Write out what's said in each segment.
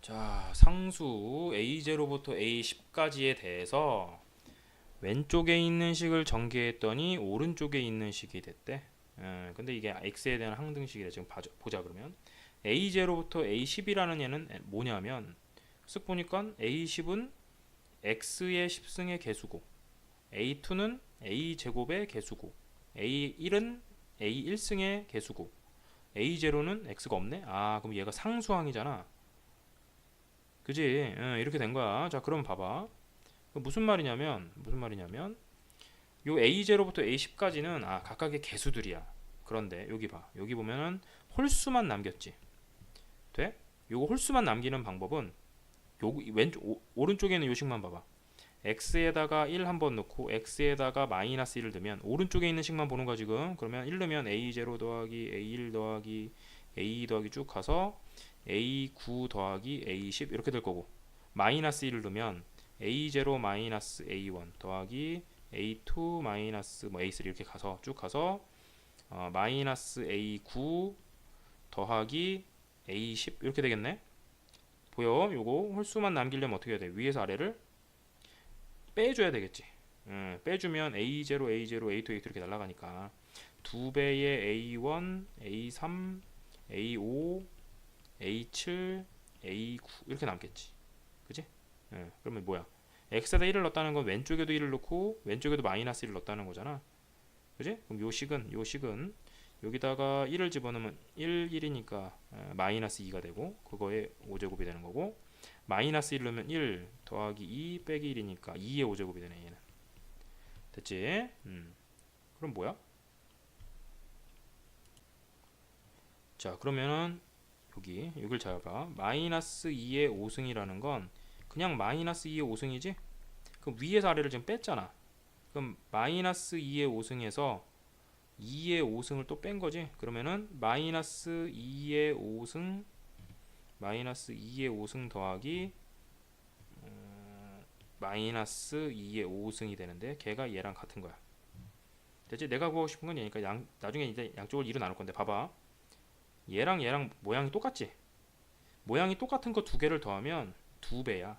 자, 상수 a0부터 a10까지에 대해서 왼쪽에 있는 식을 전개했더니 오른쪽에 있는 식이 됐대. 예, 근데 이게 x에 대한 항등식이래. 지금 봐줘- 보자 그러면 a0부터 a10이라는 얘는 뭐냐면 쓱 보니까 a10은 x의 10승의 개수고 a2는 a 제곱의 개수고 a1은 a 1승의 개수고 a0는 x가 없네. 아, 그럼 얘가 상수항이잖아. 그지? 응, 이렇게 된 거야. 자, 그럼 봐봐. 그 무슨 말이냐면 무슨 말이냐면 요 A0부터 A10까지는 아, 각각의 개수들이야. 그런데 여기 봐. 여기 보면은 홀수만 남겼지. 돼? 요거 홀수만 남기는 방법은 요 왼쪽 오, 오른쪽에 있는 요식만 봐봐. x에다가 1 한 번 넣고 x에다가 마이너스 1을 넣으면 오른쪽에 있는 식만 보는 거야 지금. 그러면 1 넣으면 a0 더하기 a1 더하기 a2 더하기 쭉 가서 a9 더하기 a10 이렇게 될 거고 마이너스 1을 넣으면 a0 마이너스 a1 더하기 a2 마이너스 뭐 a3 이렇게 가서 쭉 가서 어, 마이너스 a9 더하기 a10 이렇게 되겠네. 보여 요거 홀수만 남기려면 어떻게 해야 돼? 위에서 아래를 빼줘야 되겠지. 음, 빼주면 a0 a0 a2 a2 이렇게 날아가니까 두 배의 a1 a3 a5 A7, A9 이렇게 남겠지. 그지? 예, 그러면 뭐야? x에다 1을 넣었다는 건 왼쪽에도 1을 넣고 왼쪽에도 마이너스 1을 넣었다는 거잖아. 그지? 그럼 요 식은 요 식은 여기다가 1을 집어넣으면 1, 1이니까 마이너스 2가 되고 그거에 5제곱이 되는 거고 마이너스 1 넣으면 1 더하기 2 빼기 1이니까 2의 5제곱이 되네 얘는. 됐지? 음. 그럼 뭐야? 자 그러면은 여기 이걸 잘 봐. 마이너스 2의 5승이라는 건 그냥 마이너스 2의 5승이지? 그럼 위에서 아래를 지금 뺐잖아. 그럼 마이너스 2의 5승에서 2의 5승을 또 뺀 거지. 그러면은 마이너스 2의 5승 마이너스 2의 5승 더하기 음, 마이너스 2의 5승이 되는데 걔가 얘랑 같은 거야. 됐지? 내가 구하고 싶은 건 얘니까 양, 나중에 이제 양쪽을 2로 나눌 건데 봐봐. 얘랑 얘랑 모양이 똑같지? 모양이 똑같은 거 두 개를 더하면 두 배야.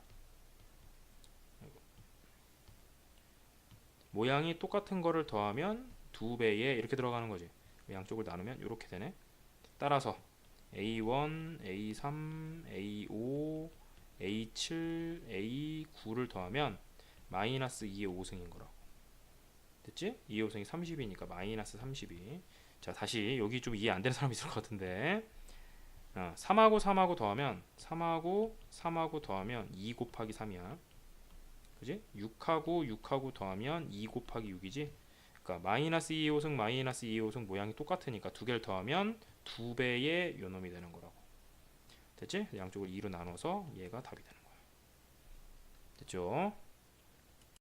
모양이 똑같은 거를 더하면 두 배에 이렇게 들어가는 거지. 양쪽을 나누면 이렇게 되네. 따라서 A1, A3, A5, A7, A9를 더하면 마이너스 2의 5승인 거라고. 됐지? 2의 5승이 30이니까 마이너스 32. 자 다시 여기 좀 이해 안 되는 사람 있을 것 같은데 어, 3하고 3하고 더하면 3하고 3하고 더하면 2 곱하기 3이야 그지? 6하고 6하고 더하면 2 곱하기 6이지 그러니까 마이너스 2의 5승 마이너스 2의 5승 모양이 똑같으니까 두 개를 더하면 두 배의 요놈이 되는 거라고 됐지? 양쪽을 2로 나눠서 얘가 답이 되는 거야 됐죠?